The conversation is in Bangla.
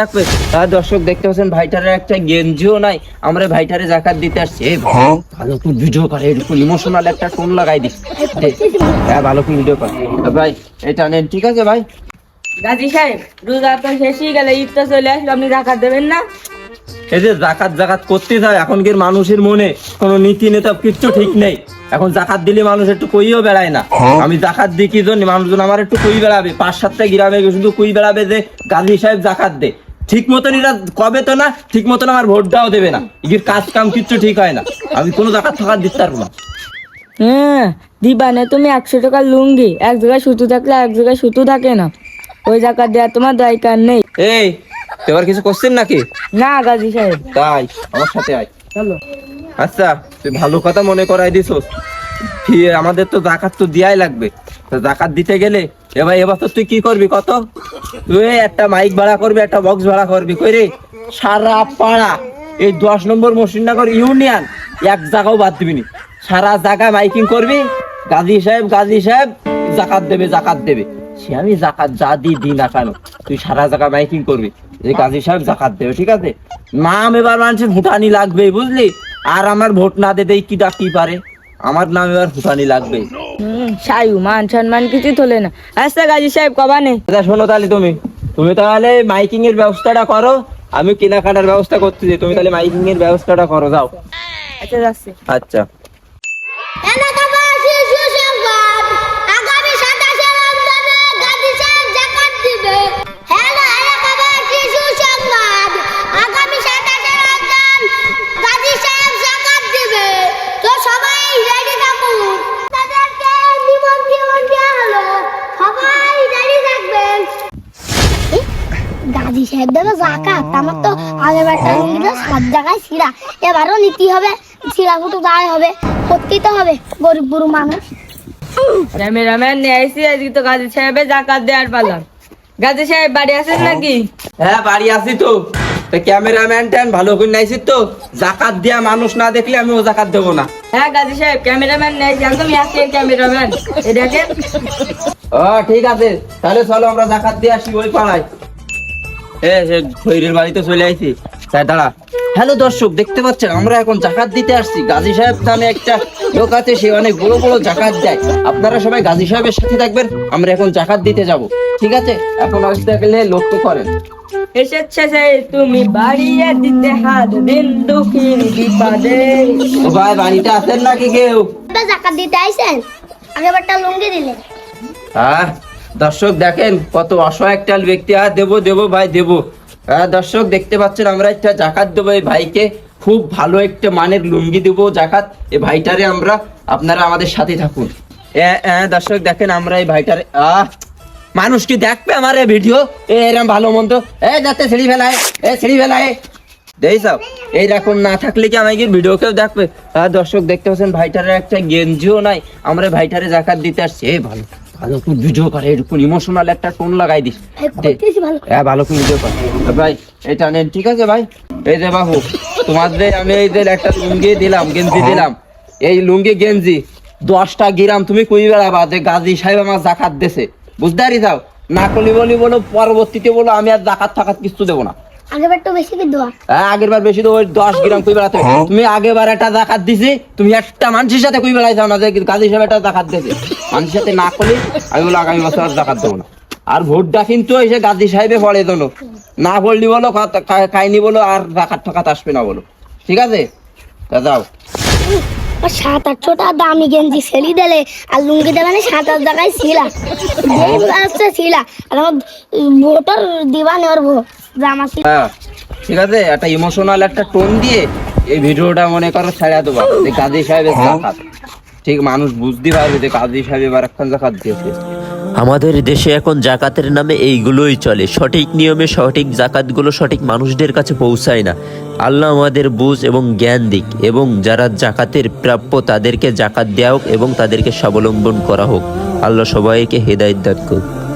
থাকবে। আর দর্শক দেখতে পাচ্ছেন ভাইটারের একটা গেঞ্জিও নাই। আমরা ভাইটারে জাকাত দিতে আসছি। এই হ্যাঁ? ভালো করে ভিডিও করে এরকম ইমোশনাল একটা টোন লাগাই দিস হ্যাঁ ভালো করে ভিডিও কর। ভাই এটা নেন ঠিক আছে ভাই? গাজী সাহেব রোজা তো শেষই গেলে ঈদ তো চলে আসলো আপনি জাকাত দেবেন না? এই যে জাকাত জাকাত করতে যায় এখনকার মানুষের মনে কোনো নীতি নেতা কিচ্ছু ঠিক নেই? এখন জাকাত দিলে মানুষ একটু কইও বেড়ায় না। আমি জাকাত দিই কি জন্য? মানুষজন আমার একটু কই বেড়াবে? পাঁচ সাতটা গ্রামে শুধু কই বেড়াবে যে গান্ধী সাহেব জাকাত দে। ঠিক মতন এরা কবে তো না ঠিক মতন আমার ভোটটাও দেবে না। এর কাজ কাম কিচ্ছু ঠিক হয় না। আমি কোনো জাকাত ফাকাত দিতে পারব না। হ্যাঁ দিবানে তুমি একশো টাকার লুঙ্গি এক জায়গায় সুতো থাকলে এক জায়গায় সুতো থাকে না। ওই জাকাত দেওয়ার তোমার দরকার নেই। এই এবার কিছু করছেন নাকি? না গাজী সাহেব। তাই আমার সাথে আয়। চলো। আচ্ছা তুই ভালো কথা মনে করাই দিস আমাদের তো জাকাত তো দিয়াই লাগবে। জাকাত দিতে গেলে এবার এবছর তুই কি করবি কত? তুই একটা মাইক ভাড়া করবি, একটা বক্স ভাড়া করবি কইরে সারা পাড়া, এই দশ নম্বর মসিনগর ইউনিয়ন, এক জায়গাও বাদ দিবি নি। সারা জায়গা মাইকিং করবি, গাজী সাহেব গাজী সাহেব, জাকাত দেবে জাকাত দেবে। সে আমি জাকাত যা দি দি না কেন? তুই সারা জায়গা মাইকিং করবি। যে গাজী সাহেব জাকাত দেবে, ঠিক আছে? নাম এবার মানুষের ভুটানি লাগবে বুঝলি? আর আমার ভোট না দিতে কি ডাকি পারে? আমার নাম এবার হুসানি লাগবে। সাইউ মান সম্মান কিছু তোলে না। আচ্ছা গাজী সাহেব কবানে। দাদা শোনো তাহলে তুমি। তুমি তাহলে মাইকিং এর ব্যবস্থাটা করো আমি কেনাকাটার ব্যবস্থা করতেছি তুমি তাহলে মাইকিং এর ব্যবস্থাটা করো যাও। আচ্ছা যাচ্ছে। আচ্ছা। সাহেব দেবে জাকাত আমার তো আগের বারটা লুঙ্গিটা সাত জায়গায় ছিঁড়া। এবারও নিতে হবে ছিঁড়া ফুটো দায় হবে করতেই তো হবে গরিব মানুষ। ক্যামেরাম্যান নিয়ে আইসি আজকে তো গাজী সাহেবের জাকাত দেওয়ার পালাম গাজী সাহেব বাড়ি আছেন নাকি? হ্যাঁ বাড়ি আসি তো। ক্যামেরাম্যান ট্যান ভালো করে নাইছি তো। জাকাত দিয়া মানুষ না দেখলে আমি ও জাকাত দেবো না। হ্যাঁ গাজী সাহেব ক্যামেরাম্যান নিয়ে আইসি একদম ইয়াসিন ক্যামেরাম্যান। এই দেখেন। ও ঠিক আছে। তাহলে চলো আমরা জাকাত দিয়ে আসি ওই পাড়ায়। এ সে খৈরের বাড়িতে চলে আইছি। তাই দাঁড়া। হ্যালো দর্শক দেখতে পাচ্ছেন আমরা এখন জাকাত দিতে আসছি। গাজী সাহেব নামে একটা লোক আছে সে অনেক বড় বড় জাকাত দেয়। আপনারা সবাই গাজী সাহেবের সাথে থাকবেন আমরা এখন জাকাত দিতে যাব। ঠিক আছে? এখন আসতে গেলে লক্ষ্য করেন। এসেছে তুমি বাড়িয়ে দিতে হাত দিন দুঃখীর বিপদে। ও ভাই বাড়িতে আছেন নাকি কেউ? জাকাত দিতে আইছেন? আগের বারটা লুঙ্গি দিলে হ্যাঁ। দর্শক দেখেন, কত অসহায় একটা ব্যক্তি। আর দেবো দেবো ভাই, দেবো। দর্শক দেখতে পাচ্ছেন, আমরা একটা জাকাত দেবো এই ভাইকে। খুব ভালো একটা মানের লুঙ্গি দেবো জাকাত। এই ভাইটারে আমরা, আপনারা আমাদের সাথে থাকুন। দর্শক দেখেন, আমরা এই ভাইটারে, আহ, মানুষ কি দেখবে আমার এই ভিডিও? এরকম ভালো মন্দ। এ, যাতে ছেড়ি ফেলায়, এ ছেড়ি ফেলায়। দেই সব এইরকম না থাকলে কি আমাকে ভিডিও কেউ দেখবে? দর্শক দেখতে পাচ্ছেন ভাইটারের একটা গেঞ্জিও নাই। আমরা ভাইটারে জাকাত দিতে আসছি। এই ভালো। ভালো করে ভিডিও করে এরকম ইমোশনাল একটা টোন লাগাই দিস। হ্যাঁ ভালো করে ভিডিও কর। ভাই এটা নেন ঠিক আছে ভাই? এই যে বাবু তোমাদের আমি এই যে একটা লুঙ্গি দিলাম গেঞ্জি দিলাম। এই লুঙ্গি গেঞ্জি দশটা গিরাম তুমি কই বেড়াবা? যে গাজী সাহেব আমার জাকাত দেছে। বুঝতে পারি যাও না করলি বলি বলো পরবর্তীতে বলো আমি আর জাকাত থাকাত কিছু দেবো না। আগের বারটা বেশি কি দোয়া? হ্যাঁ, আগের বেশি তো ওই দশ গ্রাম কই বেড়াতে তুমি আগের একটা জাকাত দিছি তুমি একটা মানুষের সাথে কই বেড়াইছো না যে গাজী হিসাবে একটা জাকাত দিয়েছে মানুষের সাথে না করলে আমি বলো আগামী বছর আর জাকাত দেবো না। আর ভোটটা কিন্তু এসে সাহেবে পড়ে না পড়লি বলো খাইনি বলো আর জাকাত ঠাকাত আসবে না বলো। ঠিক আছে? তা যাও। সাত আটশো টাকা দামি গেঞ্জি সেলি দিলে আর লুঙ্গি দেবে না সাত আট জায়গায় ছিলা। আসছে ছিলা আর আমার ভোটার দিবা নেওয়ার ভোট হ্যাঁ ঠিক আছে একটা ইমোশনাল একটা টোন দিয়ে এই ভিডিওটা মনে করো ছেড়ে দেবো। যে গাজী সাহেবের জাকাত ঠিক মানুষ বুঝতে পারবে যে গাজী সাহেব এবার একখান জাকাত দিয়েছে। আমাদের দেশে এখন জাকাতের নামে এইগুলোই চলে। সঠিক নিয়মে সঠিক জাকাতগুলো সঠিক মানুষদের কাছে পৌঁছায় না। আল্লাহ আমাদের বুঝ এবং জ্ঞান দিক এবং যারা জাকাতের প্রাপ্য তাদেরকে জাকাত দেওয়া হোক এবং তাদেরকে স্বাবলম্বন করা হোক। আল্লাহ সবাইকে হেদায়ত দান করুক।